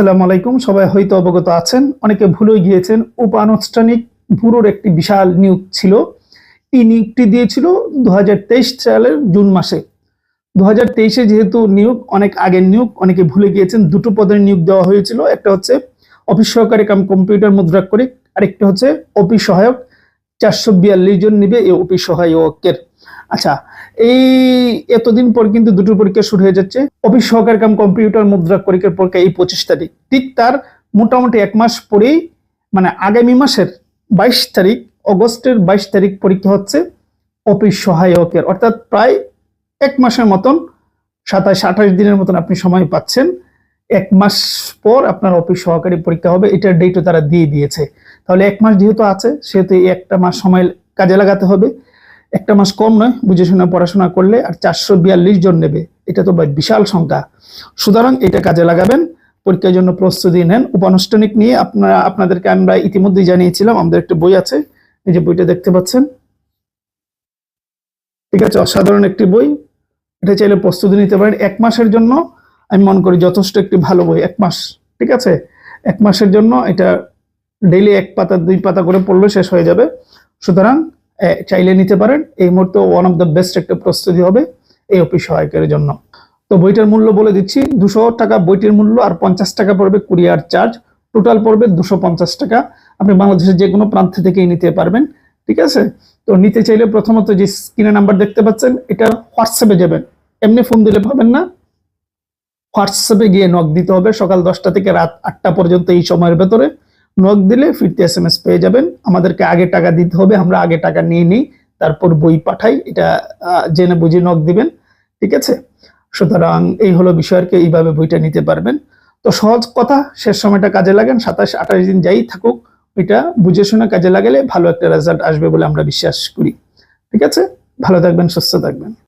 আসসালামু আলাইকুম। সবাই হয়তো অবগত আছেন, অনেকে ভুলে গিয়েছেন, উপানুষ্ঠানিক ব্যুরোর একটি বিশাল নিয়োগ ছিল। এই নিয়োগটি দিয়েছিল দু হাজার তেইশ সালের জুন মাসে। দু হাজার যেহেতু নিয়োগ, অনেক আগের নিয়োগ, অনেকে ভুলে গিয়েছেন, দুটো পদের নিয়োগ দেওয়া হয়েছিল। একটা হচ্ছে অফিস সহকারী কাম কম্পিউটার মুদ্রাক্ষরিক, আরেকটি হচ্ছে অফিস সহায়ক। চারশো বিয়াল্লিশ জন নিবে এই অফিস সহায়কের। আচ্ছা এই এতদিন পর কিন্তু দুটো পরীক্ষা শুরু হয়ে যাচ্ছে। অফিস সহকারী কাম, কম্পিউটার, মুদ্রা পরীক্ষার পরীক্ষা এই পঁচিশ তারিখ। ঠিক তার মোটামুটি এক মাস পরেই মানে আগামী মাসের বাইশ তারিখ, অগস্টের বাইশ তারিখ পরীক্ষা হচ্ছে অফিস সহায়কের। অর্থাৎ প্রায় এক মাসের মতন, সাতাশ, আঠাশ দিনের মতন আপনি সময় পাচ্ছেন। এক মাস পর আপনার অফিস সহকারী পরীক্ষা হবে, এটার ডেটও তারা দিয়ে দিয়েছে। তাহলে এক মাস যেহেতু আছে, সেহেতু একটা মাস সময় কাজে লাগাতে হবে। একটা মাস কম নয়, বুঝে শুনে পড়াশোনা করলে আর চারশো বিয়াল্লিশ জন নেবে। এটা তো বিশাল সংখ্যা। সুতরাং এটা কাজে লাগাবেন, পরীক্ষার জন্য প্রস্তুতি নেন। উপানুষ্ঠানিক নিয়ে আপনারা, আপনাদেরকে আমরা ইতিমধ্যেই জানিয়েছিলাম, আমাদের একটা বই আছে, এই যে বইটা দেখতে পাচ্ছেন। ঠিক আছে, অসাধারণ একটি বই। এটা চাইলে প্রস্তুতি নিতে পারেন। এক মাসের জন্য আমি মনে করি যথেষ্ট একটি ভালো বই, এক মাস। ঠিক আছে? এক মাসের জন্য এটা ডেইলি এক পাতা, দুই পাতা করে পড়লে শেষ হয়ে যাবে। সুতরাং চাইলে নিতে পারেন। এই মুহূর্তে ওয়ান অফ দ্য বেস্ট একটা প্রস্তুতি হবে এই অফিস সহায়কের জন্য। তো বইটার মূল্য বলে দিচ্ছি, দুশো টাকা বইটির মূল্য আর পঞ্চাশ টাকা পড়বে কুরিয়ার চার্জ। টোটাল পড়বে দুশো পঞ্চাশ টাকা। আপনি বাংলাদেশের যে কোনো প্রান্ত থেকেই নিতে পারবেন, ঠিক আছে? তো নিতে চাইলে প্রথমত যে স্ক্রিনে নাম্বার দেখতে পাচ্ছেন, এটা হোয়াটসঅ্যাপে যাবেন। এমনি ফোন দিলে পাবেন না। হোয়াটসঅ্যাপে গিয়ে নক দিতে হবে সকাল দশটা থেকে রাত আটটা পর্যন্ত এই সময়ের ভেতরে। নক দিলে ফিরতে এস এম এস পেয়ে যাবেন। আমাদেরকে আগে টাকা দিতে হবে, আমরা আগে টাকা নিয়ে নিই, তারপর বই পাঠাই, এটা জেনে বুঝে নক দিবেন, ঠিক আছে? সুতরাং এই হলো বিষয়কে এইভাবে বইটা নিতে পারবেন। তো সহজ কথা, শেষ সময়টা কাজে লাগেন, সাতাশ, আঠাশ দিন যাই থাকুক, এটা বুঝে শুনে কাজে লাগালে ভালো একটা রেজাল্ট আসবে বলে আমরা বিশ্বাস করি, ঠিক আছে? ভালো থাকবেন, সুস্থ থাকবেন।